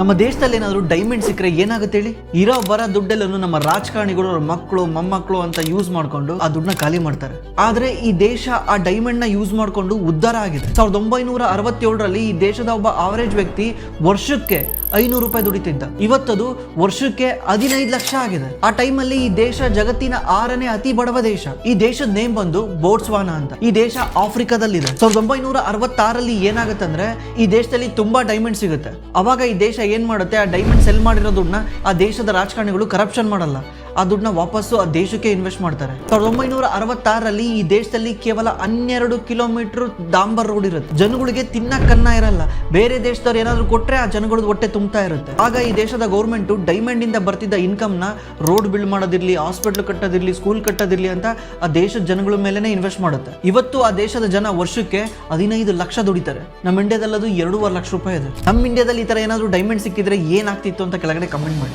ನಮ್ಮ ದೇಶದಲ್ಲಿ ಏನಾದರೂ ಡೈಮಂಡ್ ಸಿಕ್ಕರೆ ಏನಾಗುತ್ತೆ ಹೇಳಿ? ಇರೋ ಬರ ದುಡ್ಡೆಲ್ಲೂ ನಮ್ಮ ರಾಜಕಾರಣಿಗಳು ಅವ್ರ ಮಕ್ಕಳು ಮೊಮ್ಮಕ್ಕಳು ಅಂತ ಯೂಸ್ ಮಾಡ್ಕೊಂಡು ಆ ದುಡ್ಡನ್ನ ಖಾಲಿ ಮಾಡ್ತಾರೆ. ಆದ್ರೆ ಈ ದೇಶ ಆ ಡೈಮಂಡ್ನ ಯೂಸ್ ಮಾಡ್ಕೊಂಡು ಉದ್ಧಾರ ಆಗಿದೆ. ಸಾವಿರದ ಒಂಬೈನೂರ ಅರವತ್ತೇಳರಲ್ಲಿ ಈ ದೇಶದ ಒಬ್ಬ ಆವರೇಜ್ ವ್ಯಕ್ತಿ ವರ್ಷಕ್ಕೆ ಐನೂರು ರೂಪಾಯಿ ದುಡಿತಿದ್ದ ಇವತ್ತದು ವರ್ಷಕ್ಕೆ ಹದಿನೈದು ಲಕ್ಷ ಆಗಿದೆ. ಆ ಟೈಮಲ್ಲಿ ಈ ದೇಶ ಜಗತ್ತಿನ ಆರನೇ ಅತಿ ಬಡವ ದೇಶ. ಈ ದೇಶದ ನೇಮ್ ಬಂದು ಬೋಟ್ಸ್ವಾನಾ ಅಂತ. ಈ ದೇಶ ಆಫ್ರಿಕಾದಲ್ಲಿದೆ. ಸಾವಿರದ ಒಂಬೈನೂರ ಅರವತ್ತಾರಲ್ಲಿ ಏನಾಗುತ್ತಂದ್ರೆ ಈ ದೇಶದಲ್ಲಿ ತುಂಬಾ ಡೈಮಂಡ್ ಸಿಗುತ್ತೆ. ಅವಾಗ ಈ ದೇಶ ಏನ್ ಮಾಡುತ್ತೆ? ಆ ಡೈಮಂಡ್ ಸೆಲ್ ಮಾಡಿರೋ ದುಡ್ಡನ್ನ ಆ ದೇಶದ ರಾಜಕಾರಣಿಗಳು ಕರಪ್ಷನ್ ಮಾಡಲ್ಲ. ಆ ದುಡ್ಡನ್ನ ವಾಪಸ್ಸು ಆ ದೇಶಕ್ಕೆ ಇನ್ವೆಸ್ಟ್ ಮಾಡ್ತಾರೆ. ಸಾವಿರದ ಒಂಬೈನೂರ ಅರವತ್ತಾರರಲ್ಲಿ ಈ ದೇಶದಲ್ಲಿ ಕೇವಲ ಹನ್ನೆರಡು ಕಿಲೋಮೀಟರ್ ಡಾಂಬರ್ ರೋಡ್ ಇರುತ್ತೆ. ಜನಗಳಿಗೆ ತಿನ್ನಕ್ಕನ್ನ ಇರಲ್ಲ. ಬೇರೆ ದೇಶದವ್ರು ಏನಾದ್ರು ಕೊಟ್ಟರೆ ಆ ಜನಗಳದ್ದು ಹೊಟ್ಟೆ ತುಂಬ್ತಾ ಇರುತ್ತೆ. ಆಗ ಈ ದೇಶದ ಗೌರ್ಮೆಂಟು ಡೈಮಂಡ್ ಇಂದ ಬರ್ತಿದ್ದ ಇನ್ಕಮ್ನ ರೋಡ್ ಬಿಲ್ಡ್ ಮಾಡೋದಿರ್ಲಿ ಹಾಸ್ಪಿಟ್ಲ್ ಕಟ್ಟೋದಿರ್ಲಿ ಸ್ಕೂಲ್ ಕಟ್ಟೋದಿರ್ಲಿ ಅಂತ ಆ ದೇಶದ ಜನಗಳ ಮೇಲೆನೆ ಇನ್ವೆಸ್ಟ್ ಮಾಡುತ್ತೆ. ಇವತ್ತು ಆ ದೇಶದ ಜನ ವರ್ಷಕ್ಕೆ ಹದಿನೈದು ಲಕ್ಷ ದುಡಿತಾರೆ. ನಮ್ಮ ಇಂಡಿಯಾದಲ್ಲಿ ಅದು ಎರಡೂವರೆ ಲಕ್ಷ ರೂಪಾಯಿ ಇದೆ. ನಮ್ಮ ಇಂಡಿಯಾದಲ್ಲಿ ಈ ತರ ಏನಾದ್ರು ಡೈಮಂಡ್ ಸಿಕ್ಕಿದ್ರೆ ಏನಾಗ್ತಿತ್ತು ಅಂತ ಕೆಳಗಡೆ ಕಮೆಂಟ್ ಮಾಡಿ.